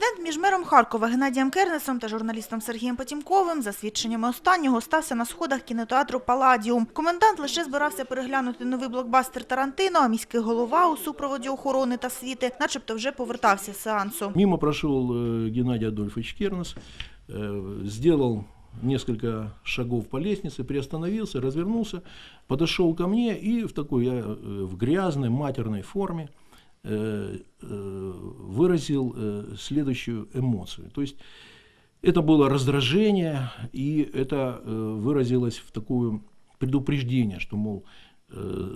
Інцидент між мером Харкова Геннадієм Кернесом та журналістом Сергієм Потімковим, за свідченнями останнього, стався на сходах кінотеатру «Паладіум». Комендант лише збирався переглянути новий блокбастер Тарантино, а міський голова у супроводі охорони та світи начебто вже повертався з сеансу. Мимо прошел э, Геннадий Адольфович Кернес, э, сделал несколько шагов по лестнице, приостановился, развернулся, подошел ко мне и в такой я, э, в грязной матерной форме э, э, выразил э, следующую эмоцию. То есть это было раздражение, и это э, выразилось в такое предупреждение, что, мол,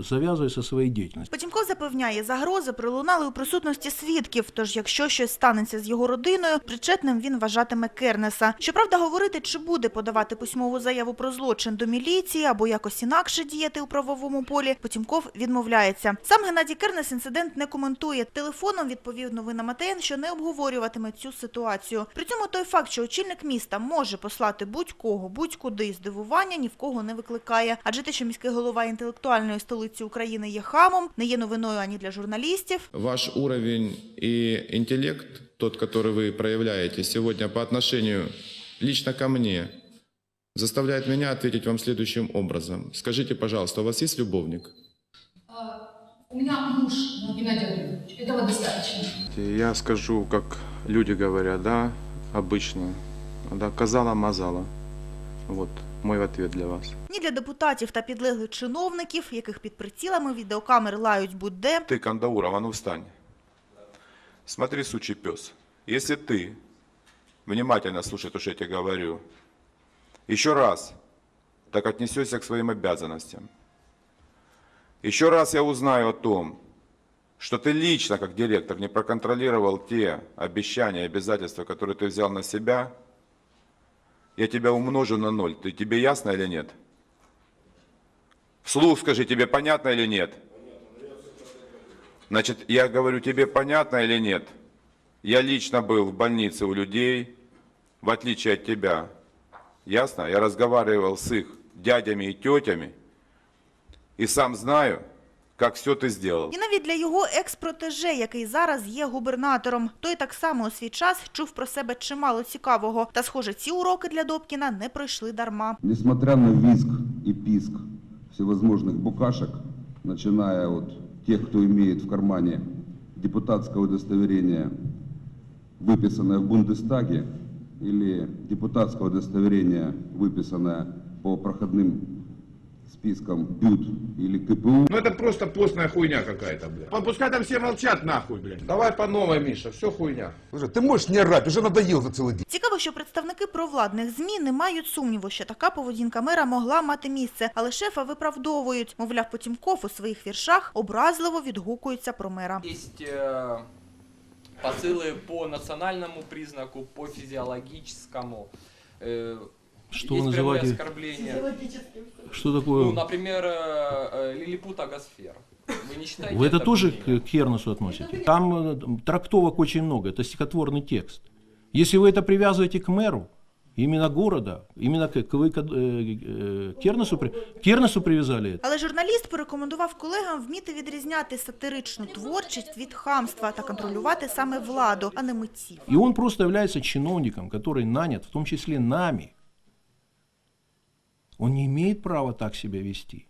завязывай со своей деятельностью. Потімков запевняє, загрози пролунали у присутності свідків, тож якщо щось станеться з його родиною, причетним він вважатиме Кернеса. Щоправда, говорити, чи буде подавати письмову заяву про злочин до міліції або якось інакше діяти у правовому полі, Потімков відмовляється. Сам Геннадій Кернес інцидент не коментує. Телефоном відповів новинам АТН, що не обговорюватиме цю ситуацію. При цьому той факт, що очільник міста може послати будь-кого, будь-куди здивування ні в кого не викликає. Адже те, що міський голова інтелектуальної столиці України є хамом, не є новиною ані для журналістів, Ваш уровень и интеллект, тот, который вы проявляете сегодня по отношению лично ко мне, заставляет меня ответить вам следующим образом. Скажите, пожалуйста, у вас есть любовник? А, У меня муж Геннадий Адольфович. Этого достаточно. Я скажу, как люди говорят, да, обычно, да, казала-мазала. Вот мой ответ для вас. ні для депутатів та підлеглих чиновників, яких під прицілами відеокамер лають будь-де, Ты, Кандауров, а ну встань. Смотри, сучий пес. Если ты внимательно слушай то, что я тебе говорю, еще раз так отнесешься к своим обязанностям, еще раз я узнаю о том, что ты лично, как директор, не проконтролировал те обещания и обязательства, которые ты взял на себя, я тебя умножу на ноль. Ты, тебе ясно или нет? Вслух скажи, тебе понятно или нет? Значит, я говорю, тебе понятно или нет? Я лично был в больнице у людей, в отличие от тебя. Ясно? Я разговаривал с их дядями и тетями. И сам знаю, как все ты сделал. і навіть для його екс-протеже, який зараз є губернатором. Той так само у свій час чув про себе чимало цікавого. Та, схоже, ці уроки для Добкіна не пройшли дарма. Несмотря на визг и писк всевозможных букашек, начиная от тех, кто имеет в кармане депутатское удостоверение, выписанное в Бундестаге, или депутатское удостоверение, выписанное по проходным спискам БЮТ или КПУ, Ну это просто постная хуйня какая-то, блядь. Пускай там все молчат нахуй, блядь. Давай по новой, Миша, все хуйня. Слушай, ты можешь не орать, уже надоел за целый день. Цікаво, що представники провладних ЗМІ не мають сумніву, що така поведінка мера могла мати місце, але шефа виправдовують. Мовляв, Потімков у своїх віршах образливо відгукується про мера. Есть э, посылы по национальному признаку, по физиологическому. Э, Что есть вы прямое называете- оскорбление. Что такое? Ну, например, э, э, лилипут агосфер. Вы не считаете Вы это тоже обвинением? к Кернесу относите? Там э, трактовок очень много, это стихотворный текст. Если вы это привязываете к мэру, именно города, именно к, к- вы к, э, э, Кернесу, при- Кернесу привязали это. Але журналіст порекомендував колегам вміти відрізняти сатиричну творчість від хамства та контролювати саме владу, а не митців. И он просто является чиновником, который нанят, в том числе нами. Он не имеет права так себя вести.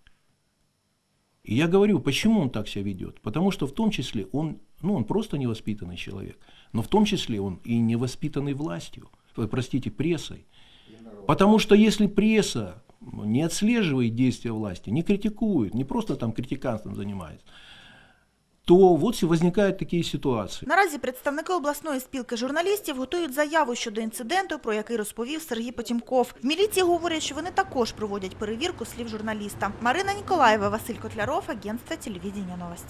И я говорю, почему он так себя ведет? Потому что в том числе он, ну, он просто невоспитанный человек, но в том числе он и невоспитанный властью, простите, прессой. Потому что если пресса не отслеживает действия власти, не критикует, не просто там критиканством занимается, то вот возникають такі ситуації. Наразі представники обласної спілки журналістів готують заяву щодо інциденту, про який розповів Сергій Потімков. В міліції говорять, що вони також проводять перевірку слів журналіста. Марина Ніколаєва, Василь Котляров, агентство телевідення новості.